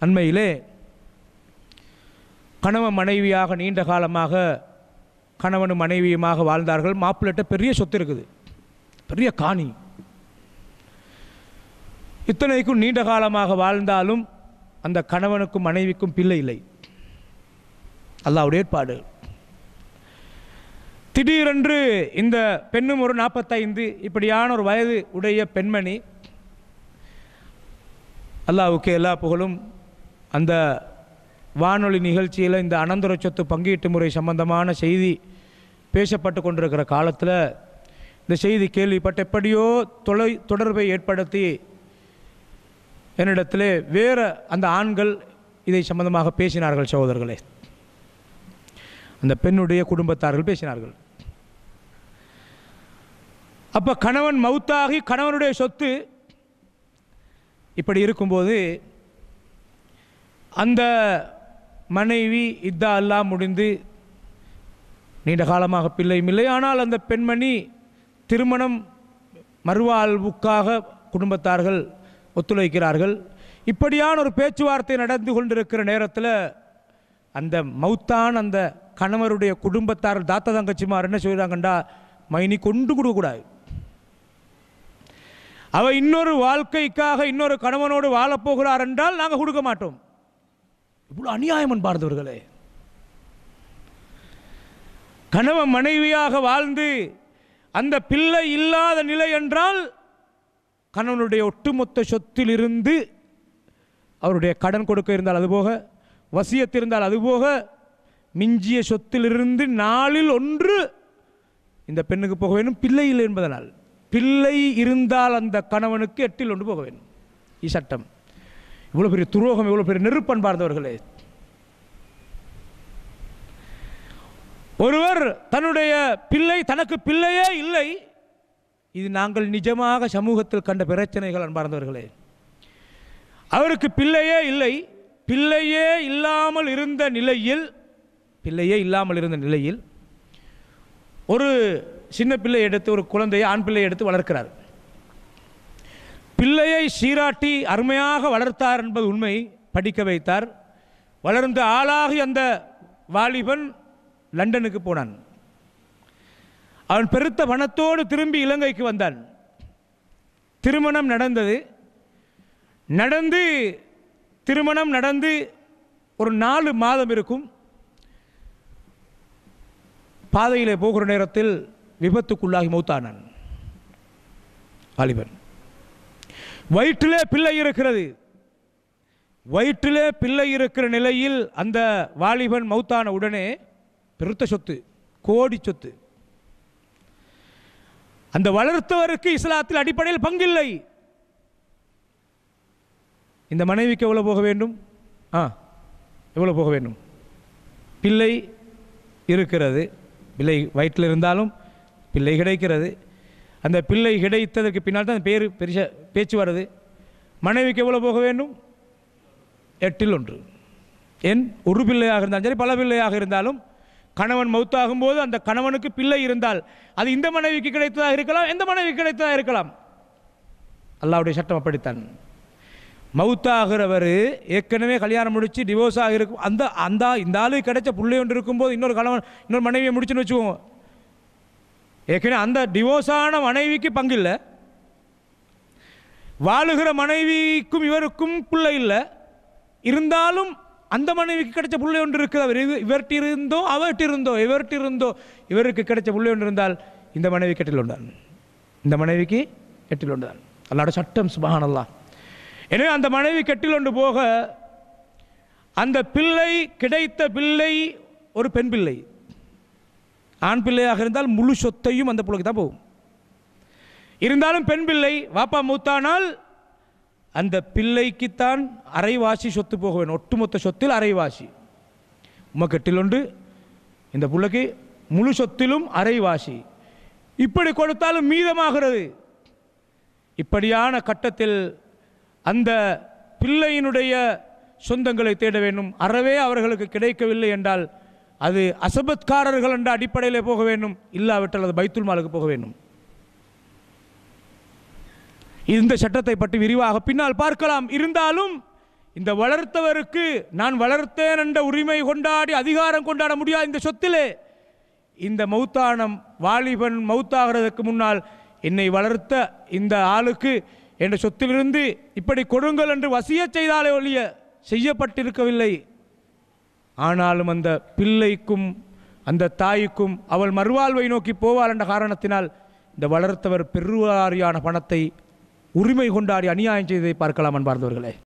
அண்மையிலே கணவன் மனைவியாக நீண்ட காலமாக கணவனும் மனைவியுமாக வாழ்ந்தார்கள். மாப்பிள்ளட்ட பெரிய சொத்து இருக்குது. பெரிய காணி. இத்தனைக்கும் நீண்ட காலமாக வாழ்ந்தாலும் அந்த கணவனுக்கும் மனைவிக்கும் பிள்ளை இல்லை. அல்லாவுடைய ஏற்பாடு. திடீரென்று இந்த பெண்ணும் ஒரு நாற்பத்தைந்து இப்படியான ஒரு வயது உடைய பெண்மணி அல்லாவுக்கு எல்லா புகழும் அந்த வானொலி நிகழ்ச்சியில் இந்த அனந்தர சொத்து பங்கீட்டு முறை சம்பந்தமான செய்தி பேசப்பட்டு கொண்டிருக்கிற காலத்தில் இந்த செய்தி கேள்விப்பட்ட எப்படியோ தொலை தொடர்பை ஏற்படுத்தி என்னிடத்திலே வேறு அந்த ஆண்கள் இதை சம்பந்தமாக பேசினார்கள் சகோதரர்களே. அந்த பெண்ணுடைய குடும்பத்தார்கள் பேசினார்கள். அப்போ கணவன் மவுத்தாகி கணவனுடைய சொத்து இப்படி இருக்கும்போது அந்த மனைவி இதா எல்லாம் முடிந்து நீண்ட காலமாக பிள்ளையும் இல்லை. ஆனால் அந்த பெண்மணி திருமணம் மறுவாழ்வுக்காக குடும்பத்தார்கள் ஒத்துழைக்கிறார்கள். இப்படியான ஒரு பேச்சுவார்த்தை நடந்து கொண்டிருக்கிற நேரத்தில் அந்த மௌத்தான் அந்த கணவருடைய குடும்பத்தார்கள் தாத்தா தங்கச்சிமார் என்ன சொல்கிறாங்கண்டா மைனி கொண்டு கொடுக்கக்கூடாது அவள் இன்னொரு வாழ்க்கைக்காக இன்னொரு கணவனோடு வாழப்போகிறார் என்றால் நாங்கள் கொடுக்க மாட்டோம். இவ்வளோ அநியாயம் அன்பார்ந்தவர்களே கணவன் மனைவியாக வாழ்ந்து அந்த பிள்ளை இல்லாத நிலை என்றால் கணவனுடைய ஒட்டுமொத்த சொத்திலிருந்து அவருடைய கடன் கொடுக்க இருந்தால் அதுபோக வசியத்து இருந்தால் அதுபோக மிஞ்சிய சொத்திலிருந்து நாளில் ஒன்று இந்த பெண்ணுக்கு போக வேண்டும் பிள்ளை இல்லை என்பதனால். பிள்ளை இருந்தால் அந்த கணவனுக்கு எட்டில் ஒன்று போக வேண்டும். இச்சட்டம் இவ்வளோ பெரிய துரோகம் இவ்வளோ பெரிய நெருப்பன்பார்ந்தவர்களே ஒருவர் தன்னுடைய பிள்ளை தனக்கு பிள்ளையே இல்லை. இது நாங்கள் நிஜமாக சமூகத்தில் கண்ட பிரச்சனைகள் அன்பார்ந்தவர்களே. அவருக்கு பிள்ளையே இல்லை. பிள்ளையே இல்லாமல் இருந்த நிலையில் பிள்ளையே இல்லாமல் இருந்த நிலையில் ஒரு சின்ன பிள்ளை எடுத்து ஒரு குழந்தையை ஆண் பிள்ளையை எடுத்து வளர்க்கிறார். பிள்ளையை சீராட்டி அருமையாக வளர்த்தார் என்பது உண்மை. படிக்க வைத்தார். வளர்ந்த ஆளாகி அந்த வாலிபன் லண்டனுக்கு போனான். அவன் பெருத்த பணத்தோடு திரும்பி இலங்கைக்கு வந்தான். திருமணம் நடந்தது. நடந்து திருமணம் நடந்து ஒரு நாலு மாதம் இருக்கும். பாதையிலே போகிற நேரத்தில் விபத்துக்குள்ளாகி மௌத்தானான். வாலிபன். வயிற்றிலே பிள்ளை இருக்கிறது. வயிற்றிலே பிள்ளை இருக்கிற நிலையில் அந்த வாலிபன் மௌத்தான உடனே பெருத்த சொத்து கோடி சொத்து. அந்த வளர்த்தவருக்கு இஸ்லாத்தில் அடிப்படையில் பங்கில்லை. இந்த மனைவிக்கு எவ்வளோ போக வேண்டும்? ஆ எவ்வளோ போக வேண்டும்? பிள்ளை இருக்கிறது. பிள்ளை வயிற்றில் இருந்தாலும் பிள்ளை கிடைக்கிறது. அந்த பிள்ளை கிடைத்ததற்கு பின்னால் தான் பேர் பெரிய பேச்சு வருது மனைவிக்கு எவ்வளோ போக வேண்டும்? எட்டில் ஒன்று. என் ஒரு பிள்ளையாக இருந்தாலும் சரி பல பிள்ளையாக இருந்தாலும் கணவன் மௌத்தாகும் போது அந்த கணவனுக்கு பிள்ளை இருந்தால் அது இந்த மனைவிக்கு கிடைத்ததாக இருக்கலாம் எந்த மனைவிக்கு கிடைத்ததாக இருக்கலாம். அல்லாவுடைய சட்டம் அப்படித்தான். மவுத்தாகிறவர் ஏற்கனவே கல்யாணம் முடித்து டிவோர்ஸ் ஆகிருக்கும் அந்த அந்த இந்த ஆளு கிடைச்ச பிள்ளை ஒன்று இருக்கும்போது இன்னொரு கணவன் இன்னொரு மனைவியை முடிச்சுன்னு வச்சுக்கோங்க. ஏற்கனவே அந்த டிவோர்ஸான மனைவிக்கு பங்கு இல்லை வாழுகிற மனைவிக்கும் இவருக்கும் பிள்ளை இல்லை. இருந்தாலும் அந்த மனைவிக்கு கிடைச்ச பிள்ளை ஒன்று இருக்குது. அவர் இவ- இவர்கிட்ட இருந்தோ அவர்கிட்ட இருந்தோ இவர்கிட்ட இருந்தோ இவருக்கு கிடைச்ச பிள்ளை ஒன்று இருந்தால் இந்த மனைவி கெட்டில் உண்டான். இந்த மனைவிக்கு கெட்டில் உண்டான். அல்லாட சட்டம் சுபஹானல்லா. எனவே அந்த மனைவி கெட்டில் ஒன்று போக அந்த பிள்ளை கிடைத்த பிள்ளை ஒரு பெண் பிள்ளை. ஆண் பிள்ளையாக இருந்தால் முழு சொத்தையும் அந்த பிள்ளைக்கு தான் போகும். இருந்தாலும் பெண் பிள்ளை வாப்பா மூத்தானால் அந்த பிள்ளைக்குத்தான் அரைவாசி சொத்து போக வேண்டும். ஒட்டுமொத்த சொத்தில் அரைவாசி. உமக்கெட்டில் ஒன்று இந்த பிள்ளைக்கு முழு சொத்திலும் அரைவாசி. இப்படி கொடுத்தாலும் மீதமாகிறது. இப்படியான கட்டத்தில் அந்த பிள்ளையினுடைய சொந்தங்களை தேட வேண்டும். அறவே அவர்களுக்கு கிடைக்கவில்லை என்றால் அது அசபத்காரர்கள் என்ற அடிப்படையில் போக வேண்டும். இல்லாவிட்டால் அது பைத்துல் மாலுக்கு போக வேண்டும். இந்த சட்டத்தை பற்றி விரிவாக பின்னால் பார்க்கலாம். இருந்தாலும் இந்த வளர்த்தவருக்கு நான் வளர்த்தேன் என்ற உரிமை கொண்டாடி அதிகாரம் கொண்டாட முடியாது இந்த சொத்திலே? இந்த மௌத்தானம் வாலிபன் மௌத்தாகிறதுக்கு முன்னால் என்னை வளர்த்த இந்த ஆளுக்கு என்ற சொத்திலிருந்து இப்படி கொடுங்கள் என்று வசியச் செய்தாலே ஒழிய செய்யப்பட்டிருக்கவில்லை. ஆனாலும் அந்த பிள்ளைக்கும் அந்த தாய்க்கும் அவள் மறுவாழ்வை நோக்கி போவாள் என்ற காரணத்தினால் இந்த வளர்த்தவர் பெருவாரியான பணத்தை உரிமை கொண்டாடி அநியாயம் செய்ததை பார்க்கலாம் அன்பார்ந்தவர்களே.